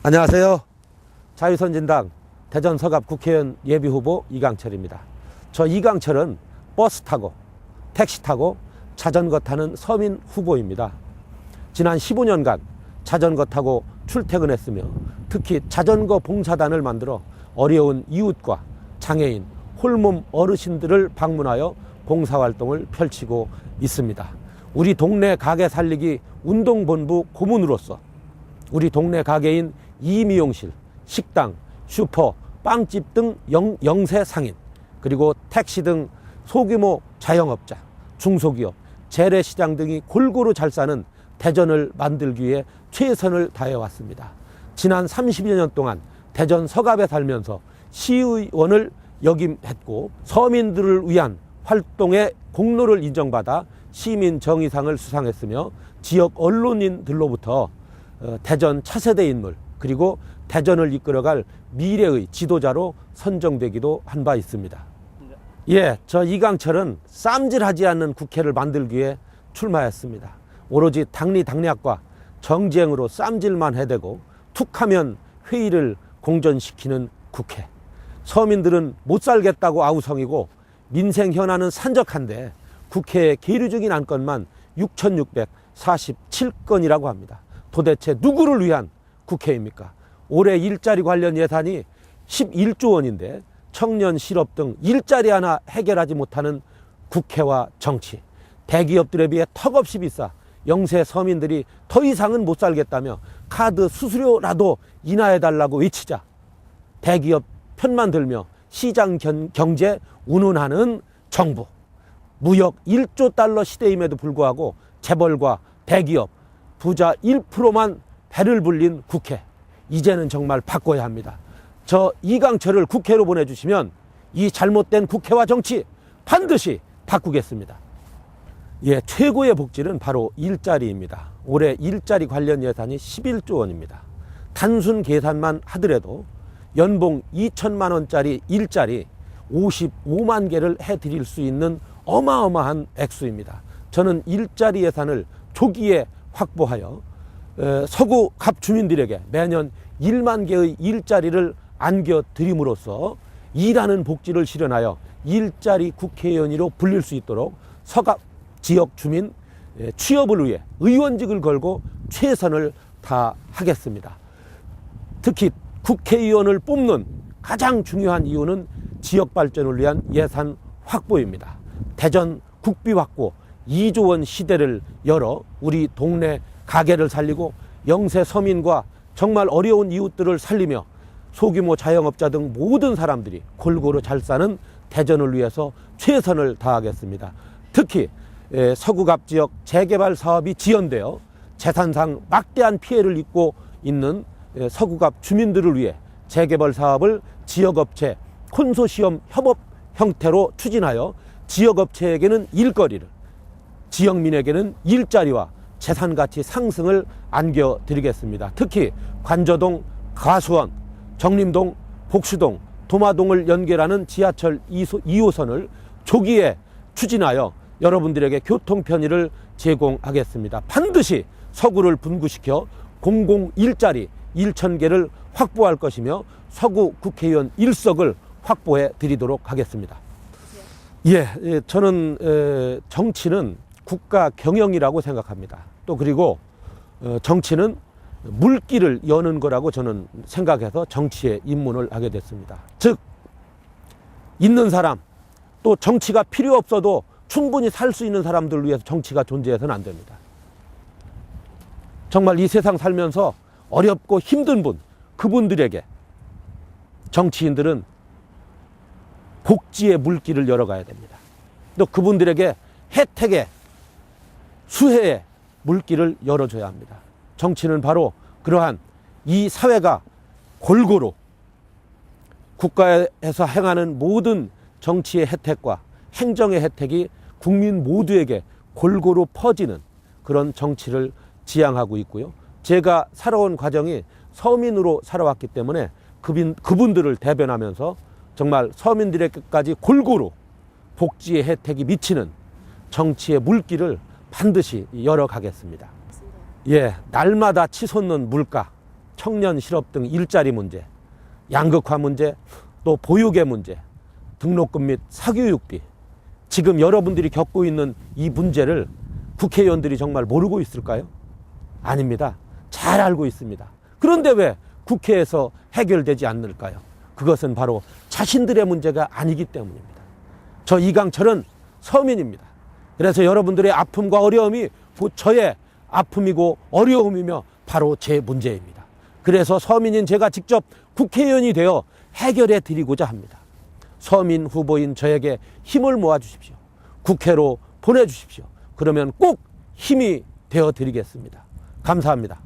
안녕하세요. 자유선진당 대전 서갑 국회의원 예비후보 이강철입니다. 저 이강철은 버스 타고 택시 타고 자전거 타는 서민 후보입니다. 지난 15년간 자전거 타고 출퇴근했으며 특히 자전거 봉사단을 만들어 어려운 이웃과 장애인, 홀몸 어르신들을 방문하여 봉사활동을 펼치고 있습니다. 우리 동네 가게 살리기 운동본부 고문으로서 우리 동네 가게인 이미용실, 식당, 슈퍼, 빵집 등 영, 영세 상인, 그리고 택시 등 소규모 자영업자, 중소기업, 재래시장 등이 골고루 잘 사는 대전을 만들기 위해 최선을 다해왔습니다. 지난 30여 년 동안 대전 서갑에 살면서 시의원을 역임했고 서민들을 위한 활동의 공로를 인정받아 시민 정의상을 수상했으며 지역 언론인들로부터 어, 대전 차세대 인물 그리고 대전을 이끌어갈 미래의 지도자로 선정되기도 한 바 있습니다. 예, 저 이강철은 쌈질하지 않는 국회를 만들기 위해 출마했습니다. 오로지 당리 당략과 정쟁으로 쌈질만 해대고 툭하면 회의를 공전시키는 국회. 서민들은 못 살겠다고 아우성이고 민생 현안은 산적한데 국회에 계류 중인 안건만 6,647건이라고 합니다. 도대체 누구를 위한 국회입니까? 올해 일자리 관련 예산이 11조 원인데 청년 실업 등 일자리 하나 해결하지 못하는 국회와 정치. 대기업들에 비해 턱없이 비싸 영세 서민들이 더 이상은 못 살겠다며 카드 수수료라도 인하해달라고 외치자. 대기업 편만 들며 시장 견- 경제 운운하는 정부. 무역 1조 달러 시대임에도 불구하고 재벌과 대기업 부자 1%만 배를 불린 국회. 이제는 정말 바꿔야 합니다. 저 이강철을 국회로 보내주시면 이 잘못된 국회와 정치 반드시 바꾸겠습니다. 예, 최고의 복지는 바로 일자리입니다. 올해 일자리 관련 예산이 11조 원입니다. 단순 계산만 하더라도 연봉 2천만 원짜리 일자리 55만 개를 해드릴 수 있는 어마어마한 액수입니다. 저는 일자리 예산을 조기에 확보하여 에, 서구 갑 주민들에게 매년 1만 개의 일자리를 안겨드림으로써 일하는 복지를 실현하여 일자리 국회의원으로 불릴 수 있도록 서갑 지역 주민 에, 취업을 위해 의원직을 걸고 최선을 다하겠습니다. 특히 국회의원을 뽑는 가장 중요한 이유는 지역 발전을 위한 예산 확보입니다. 대전 국비 확보 2조 원 시대를 열어 우리 동네 가게를 살리고 영세 서민과 정말 어려운 이웃들을 살리며 소규모 자영업자 등 모든 사람들이 골고루 잘 사는 대전을 위해서 최선을 다하겠습니다. 특히 에, 서구갑 지역 재개발 사업이 지연되어 재산상 막대한 피해를 입고 있는 에, 서구갑 주민들을 위해 재개발 사업을 지역업체 콘소시엄 협업 형태로 추진하여 지역업체에게는 일거리를 지역민에게는 일자리와 재산 가치 상승을 안겨 드리겠습니다. 특히 관저동, 가수원, 정림동, 복수동, 도마동을 연결하는 지하철 2호선을 조기에 추진하여 여러분들에게 교통 편의를 제공하겠습니다. 반드시 서구를 분구시켜 공공 일자리 1천 개를 확보할 것이며 서구 국회의원 일석을 확보해 드리도록 하겠습니다. 예, 예, 저는 에, 정치는 국가 경영이라고 생각합니다. 또 그리고 어, 정치는 물길을 여는 거라고 저는 생각해서 정치에 입문을 하게 됐습니다. 즉 있는 사람 또 정치가 필요 없어도 충분히 살 수 있는 사람들을 위해서 정치가 존재해서는 안 됩니다. 정말 이 세상 살면서 어렵고 힘든 분 그분들에게 정치인들은 복지의 물길을 열어가야 됩니다. 또 그분들에게 혜택의 수혜의 물길을 열어줘야 합니다. 정치는 바로 그러한 이 사회가 골고루 국가에서 행하는 모든 정치의 혜택과 행정의 혜택이 국민 모두에게 골고루 퍼지는 그런 정치를 지향하고 있고요. 제가 살아온 과정이 서민으로 살아왔기 때문에 그분, 그분들을 대변하면서 정말 서민들에게까지 골고루 복지의 혜택이 미치는 정치의 물길을 반드시 열어가겠습니다. 예, 날마다 치솟는 물가, 청년 실업 등 일자리 문제, 양극화 문제, 또 보육의 문제, 등록금 및 사교육비. 지금 여러분들이 겪고 있는 이 문제를 국회의원들이 정말 모르고 있을까요? 아닙니다. 잘 알고 있습니다. 그런데 왜 국회에서 해결되지 않을까요? 그것은 바로 자신들의 문제가 아니기 때문입니다. 저 이강철은 서민입니다. 그래서 여러분들의 아픔과 어려움이 곧 저의 아픔이고 어려움이며 바로 제 문제입니다. 그래서 서민인 제가 직접 국회의원이 되어 해결해 드리고자 합니다. 서민 후보인 저에게 힘을 모아 주십시오. 국회로 보내 주십시오. 그러면 꼭 힘이 되어 드리겠습니다. 감사합니다.